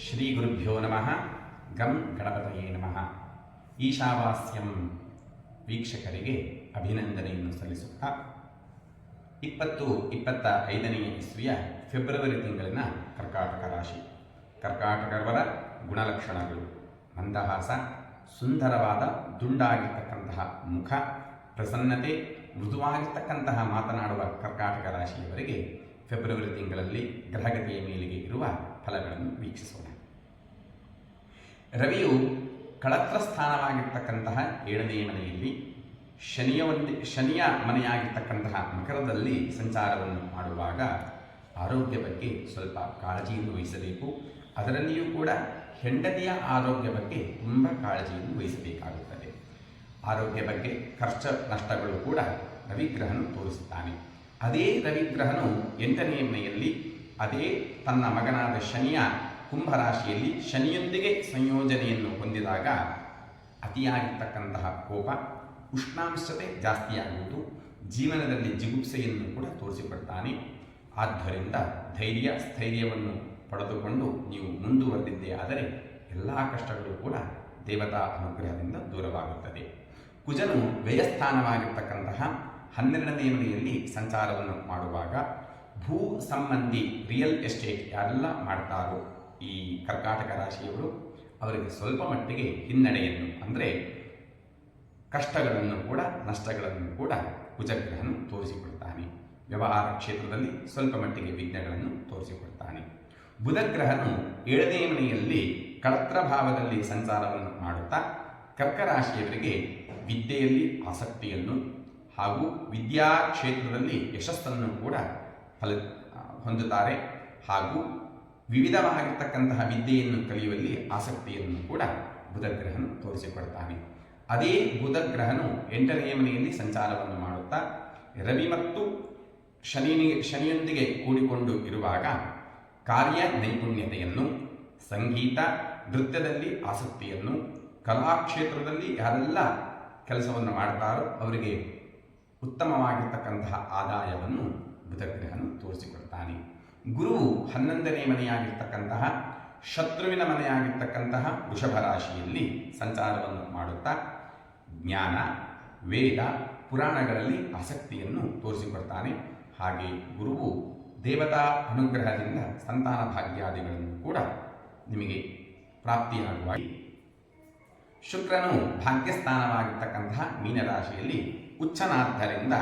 ಶ್ರೀ ಗುರುಭ್ಯೋ ನಮಃ ಗಂ ಗಣಪತಯೇ ನಮಃ ಈಶಾವಾಸ್ಯಂ ವೀಕ್ಷಕರಿಗೆ ಅಭಿನಂದನೆಯನ್ನು ಸಲ್ಲಿಸುತ್ತಾ ಇಪ್ಪತ್ತು, ಇಪ್ಪತ್ತ ಐದನೆಯ ಇಸ್ವಿಯ ಫೆಬ್ರವರಿ ತಿಂಗಳಿನ ಕರ್ಕಾಟಕ ರಾಶಿ. ಕರ್ಕಾಟಕರವರ ಗುಣಲಕ್ಷಣಗಳು. ಮಂದಹಾಸ, ಸುಂದರವಾದ, ದುಂಡಾಗಿರ್ತಕ್ಕಂತಹ ಮುಖ, ಪ್ರಸನ್ನತೆ, ಮೃದುವಾಗಿರ್ತಕ್ಕಂತಹ ಮಾತನಾಡುವ ಕರ್ಕಾಟಕ ರಾಶಿಯವರಿಗೆ ಫೆಬ್ರವರಿ ತಿಂಗಳಲ್ಲಿ ಗ್ರಹಗತಿಯ ಮೇಲೆಗೆ ಇರುವ ಫಲಗಳನ್ನು ವೀಕ್ಷಿಸೋಣ. ರವಿಯು ಕಳತ್ರ ಸ್ಥಾನವಾಗಿರ್ತಕ್ಕಂತಹ ಏಳನೆಯ ಮನೆಯಲ್ಲಿ ಶನಿಯ ಒಂದು ಶನಿಯ ಮನೆಯಾಗಿರ್ತಕ್ಕಂತಹ ಮಕರದಲ್ಲಿ ಸಂಚಾರವನ್ನು ಮಾಡುವಾಗ ಆರೋಗ್ಯ ಬಗ್ಗೆ ಸ್ವಲ್ಪ ಕಾಳಜಿಯನ್ನು ವಹಿಸಬೇಕು. ಅದರಲ್ಲಿಯೂ ಕೂಡ ಹೆಂಡತಿಯ ಆರೋಗ್ಯ ಬಗ್ಗೆ ತುಂಬ ಕಾಳಜಿಯನ್ನು ವಹಿಸಬೇಕಾಗುತ್ತದೆ. ಆರೋಗ್ಯ ಬಗ್ಗೆ ಖರ್ಚು, ನಷ್ಟಗಳು ಕೂಡ ರವಿಗ್ರಹನು ತೋರಿಸುತ್ತಾನೆ. ಅದೇ ರವಿಗ್ರಹನು ಎಂಟನೇ ಮನೆಯಲ್ಲಿ ಅದೇ ತನ್ನ ಮಗನಾದ ಶನಿಯ ಕುಂಭರಾಶಿಯಲ್ಲಿ ಶನಿಯೊಂದಿಗೆ ಸಂಯೋಜನೆಯನ್ನು ಹೊಂದಿದಾಗ ಅತಿಯಾಗಿರ್ತಕ್ಕಂತಹ ಕೋಪ, ಉಷ್ಣಾಂಶತೆ ಜಾಸ್ತಿಯಾಗುವುದು, ಜೀವನದಲ್ಲಿ ಜಿಗುಪ್ಸೆಯನ್ನು ಕೂಡ ತೋರಿಸಿಕೊಡ್ತಾನೆ. ಆದ್ದರಿಂದ ಧೈರ್ಯ, ಸ್ಥೈರ್ಯವನ್ನು ಪಡೆದುಕೊಂಡು ನೀವು ಮುಂದುವರೆದಿದ್ದೇ ಆದರೆ ಎಲ್ಲ ಕಷ್ಟಗಳು ಕೂಡ ದೇವತಾ ಅನುಗ್ರಹದಿಂದ ದೂರವಾಗುತ್ತದೆ. ಕುಜನು ವ್ಯಯಸ್ಥಾನವಾಗಿರ್ತಕ್ಕಂತಹ ಹನ್ನೆರಡನೇ ಮನೆಯಲ್ಲಿ ಸಂಚಾರವನ್ನು ಮಾಡುವಾಗ ಭೂ ಸಂಬಂಧಿ ರಿಯಲ್ ಎಸ್ಟೇಟ್ ಯಾರೆಲ್ಲ ಮಾಡ್ತಾರೋ ಈ ಕರ್ಕಾಟಕ ರಾಶಿಯವರು ಅವರಿಗೆ ಸ್ವಲ್ಪ ಮಟ್ಟಿಗೆ ಹಿನ್ನಡೆಯನ್ನು, ಅಂದರೆ ಕಷ್ಟಗಳನ್ನು ಕೂಡ, ನಷ್ಟಗಳನ್ನು ಕೂಡ ಕುಜಗ್ರಹನು ತೋರಿಸಿಕೊಡ್ತಾನೆ. ವ್ಯವಹಾರ ಕ್ಷೇತ್ರದಲ್ಲಿ ಸ್ವಲ್ಪ ಮಟ್ಟಿಗೆ ವಿಘ್ನಗಳನ್ನು ತೋರಿಸಿಕೊಡ್ತಾನೆ. ಬುಧಗ್ರಹನು ಏಳನೇ ಮನೆಯಲ್ಲಿ ಕಳತ್ರ ಭಾವದಲ್ಲಿ ಸಂಚಾರವನ್ನು ಮಾಡುತ್ತಾ ಕರ್ಕರಾಶಿಯವರಿಗೆ ವಿದ್ಯೆಯಲ್ಲಿ ಆಸಕ್ತಿಯನ್ನು ಹಾಗೂ ವಿದ್ಯಾ ಕ್ಷೇತ್ರದಲ್ಲಿ ಯಶಸ್ಸನ್ನು ಕೂಡ ಫಲ ಹೊಂದುತ್ತಾರೆ ಹಾಗೂ ವಿವಿಧವಾಗಿರ್ತಕ್ಕಂತಹ ವಿದ್ಯೆಯನ್ನು ಕಲಿಯುವಲ್ಲಿ ಆಸಕ್ತಿಯನ್ನು ಕೂಡ ಬುಧಗ್ರಹನು ತೋರಿಸಿಕೊಡ್ತಾನೆ. ಅದೇ ಬುಧಗ್ರಹನು ಎಂಟನೆಯ ಮನೆಯಲ್ಲಿ ಸಂಚಾರವನ್ನು ಮಾಡುತ್ತಾ ರವಿ ಮತ್ತು ಶನಿ ಶನಿಯೊಂದಿಗೆ ಕೂಡಿಕೊಂಡು ಇರುವಾಗ ಕಾರ್ಯ ನೈಪುಣ್ಯತೆಯನ್ನು, ಸಂಗೀತ, ನೃತ್ಯದಲ್ಲಿ ಆಸಕ್ತಿಯನ್ನು ಕಲಾಕ್ಷೇತ್ರದಲ್ಲಿ ಯಾರೆಲ್ಲ ಕೆಲಸವನ್ನು ಮಾಡ್ತಾರೋ ಅವರಿಗೆ ಉತ್ತಮವಾಗಿರ್ತಕ್ಕಂತಹ ಆದಾಯವನ್ನು ಬುಧಗ್ರಹನು ತೋರಿಸಿಕೊಡ್ತಾನೆ. ಗುರುವು ಹನ್ನೊಂದನೇ ಮನೆಯಾಗಿರ್ತಕ್ಕಂತಹ, ಶತ್ರುವಿನ ಮನೆಯಾಗಿರ್ತಕ್ಕಂತಹ ವೃಷಭ ರಾಶಿಯಲ್ಲಿ ಸಂಚಾರವನ್ನು ಮಾಡುತ್ತಾ ಜ್ಞಾನ, ವೇದ, ಪುರಾಣಗಳಲ್ಲಿ ಆಸಕ್ತಿಯನ್ನು ತೋರಿಸಿಕೊಡ್ತಾನೆ. ಹಾಗೆ ಗುರುವು ದೇವತಾ ಅನುಗ್ರಹದಿಂದ ಸಂತಾನ ಭಾಗ್ಯಾದಿಗಳನ್ನು ಕೂಡ ನಿಮಗೆ ಪ್ರಾಪ್ತಿಯಾಗುವ ಶುಕ್ರನು ಭಾಗ್ಯಸ್ಥಾನವಾಗಿರ್ತಕ್ಕಂತಹ ಮೀನರಾಶಿಯಲ್ಲಿ ಉಚ್ಚನಾದ್ದರಿಂದ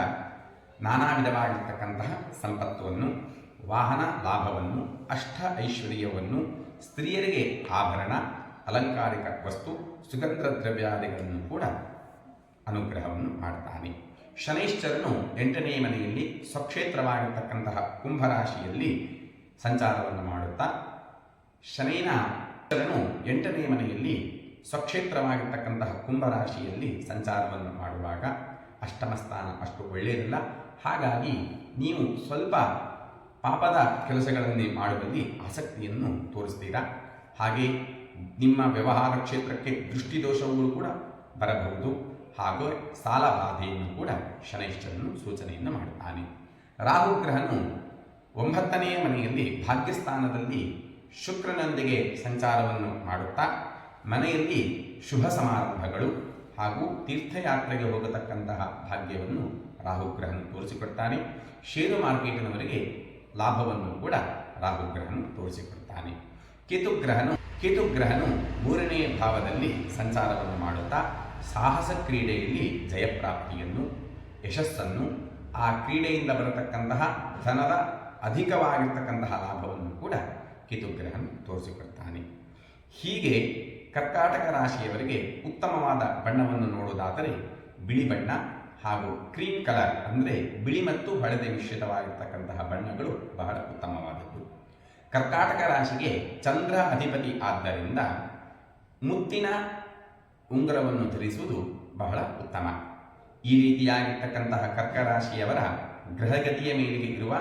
ನಾನಾ ವಿಧವಾಗಿರ್ತಕ್ಕಂತಹ ಸಂಪತ್ತನ್ನು, ವಾಹನ ಲಾಭವನ್ನು, ಅಷ್ಟ ಐಶ್ವರ್ಯವನ್ನು, ಸ್ತ್ರೀಯರಿಗೆ ಆಭರಣ, ಅಲಂಕಾರಿಕ ವಸ್ತು, ಸುಗಂಧ ದ್ರವ್ಯಾದಿಗಳನ್ನು ಕೂಡ ಅನುಗ್ರಹವನ್ನು ಮಾಡ್ತಾನೆ. ಶನೈಶ್ಚರನು ಎಂಟನೇ ಮನೆಯಲ್ಲಿ ಸ್ವಕ್ಷೇತ್ರವಾಗಿರ್ತಕ್ಕಂತಹ ಕುಂಭರಾಶಿಯಲ್ಲಿ ಸಂಚಾರವನ್ನು ಮಾಡುತ್ತಾ, ಶನೈನ ಚರನು ಎಂಟನೇ ಮನೆಯಲ್ಲಿ ಸ್ವಕ್ಷೇತ್ರವಾಗಿರ್ತಕ್ಕಂತಹ ಕುಂಭರಾಶಿಯಲ್ಲಿ ಸಂಚಾರವನ್ನು ಮಾಡುವಾಗ ಅಷ್ಟಮ ಸ್ಥಾನ, ಅಷ್ಟು ಒಳ್ಳೆಯದಲ್ಲ ಹಾಗಾಗಿ ನೀವು ಸ್ವಲ್ಪ ಪಾಪದ ಕೆಲಸಗಳನ್ನೇ ಮಾಡುವಲ್ಲಿ ಆಸಕ್ತಿಯನ್ನು ತೋರಿಸ್ತೀರಾ? ಹಾಗೆ ನಿಮ್ಮ ವ್ಯವಹಾರ ಕ್ಷೇತ್ರಕ್ಕೆ ದೃಷ್ಟಿದೋಷಗಳು ಕೂಡ ಬರಬಹುದು. ಹಾಗೂ ಸಾಲ ಬಾಧೆಯನ್ನು ಕೂಡ ಶನೈಶ್ಚರನು ಸೂಚನೆಯನ್ನು ಮಾಡುತ್ತಾನೆ. ರಾಹುಗ್ರಹನು ಒಂಬತ್ತನೆಯ ಮನೆಯಲ್ಲಿ ಭಾಗ್ಯಸ್ಥಾನದಲ್ಲಿ ಶುಕ್ರನೊಂದಿಗೆ ಸಂಚಾರವನ್ನು ಮಾಡುತ್ತಾ, ಮನೆಯಲ್ಲಿ ಶುಭ ಸಮಾರಂಭಗಳು ಹಾಗೂ ತೀರ್ಥಯಾತ್ರೆಗೆ ಹೋಗತಕ್ಕಂತಹ ಭಾಗ್ಯವನ್ನು ರಾಹುಗ್ರಹನು ತೋರಿಸಿಕೊಡ್ತಾನೆ. ಷೇರು ಮಾರ್ಕೆಟಿನವರಿಗೆ ಲಾಭವನ್ನು ಕೂಡ ರಾಹುಗ್ರಹನು ತೋರಿಸಿಕೊಡ್ತಾನೆ. ಕೇತುಗ್ರಹನು ಕೇತುಗ್ರಹನು ಮೂರನೇ ಭಾವದಲ್ಲಿ ಸಂಚಾರವನ್ನು ಮಾಡುತ್ತಾ ಸಾಹಸ ಕ್ರೀಡೆಯಲ್ಲಿ ಜಯಪ್ರಾಪ್ತಿಯನ್ನು, ಯಶಸ್ಸನ್ನು, ಆ ಕ್ರೀಡೆಯಿಂದ ಬರತಕ್ಕಂತಹ ಧನದ ಅಧಿಕವಾಗಿರ್ತಕ್ಕಂತಹ ಲಾಭವನ್ನು ಕೂಡ ಕೇತುಗ್ರಹನು ತೋರಿಸಿಕೊಡ್ತಾನೆ. ಹೀಗೆ ಕರ್ಕಾಟಕ ರಾಶಿಯವರಿಗೆ ಉತ್ತಮವಾದ ಬಣ್ಣವನ್ನು ನೋಡುವುದಾದರೆ ಬಿಳಿ ಬಣ್ಣ ಹಾಗೂ ಕ್ರೀಮ್ ಕಲರ್ ಅಂದರೆ ಬಿಳಿ ಮತ್ತು ಹಳದಿ ಮಿಶ್ರಿತವಾಗಿರ್ತಕ್ಕಂತಹ ಬಣ್ಣಗಳು ಬಹಳ ಉತ್ತಮವಾದದ್ದು. ಕರ್ಕಾಟಕ ರಾಶಿಗೆ ಚಂದ್ರ ಅಧಿಪತಿ ಆದ್ದರಿಂದ ಮುತ್ತಿನ ಉಂಗುರವನ್ನು ಧರಿಸುವುದು ಬಹಳ ಉತ್ತಮ. ಈ ರೀತಿಯಾಗಿರ್ತಕ್ಕಂತಹ ಕರ್ಕ ರಾಶಿಯವರ ಗ್ರಹಗತಿಯ ಮೇಲಿಗೆ ಇರುವ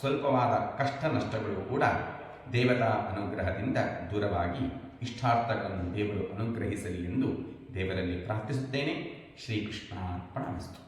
ಸ್ವಲ್ಪವಾದ ಕಷ್ಟ ನಷ್ಟಗಳು ಕೂಡ ದೇವತಾ ಅನುಗ್ರಹದಿಂದ ದೂರವಾಗಿ ಇಷ್ಟಾರ್ಥಗಳನ್ನು ದೇವರು ಅನುಗ್ರಹಿಸಲಿ ಎಂದು ದೇವರಲ್ಲಿ ಪ್ರಾರ್ಥಿಸುತ್ತೇನೆ. ಶ್ರೀಕೃಷ್ಣ ಅರ್ಪಣಮಸ್ತು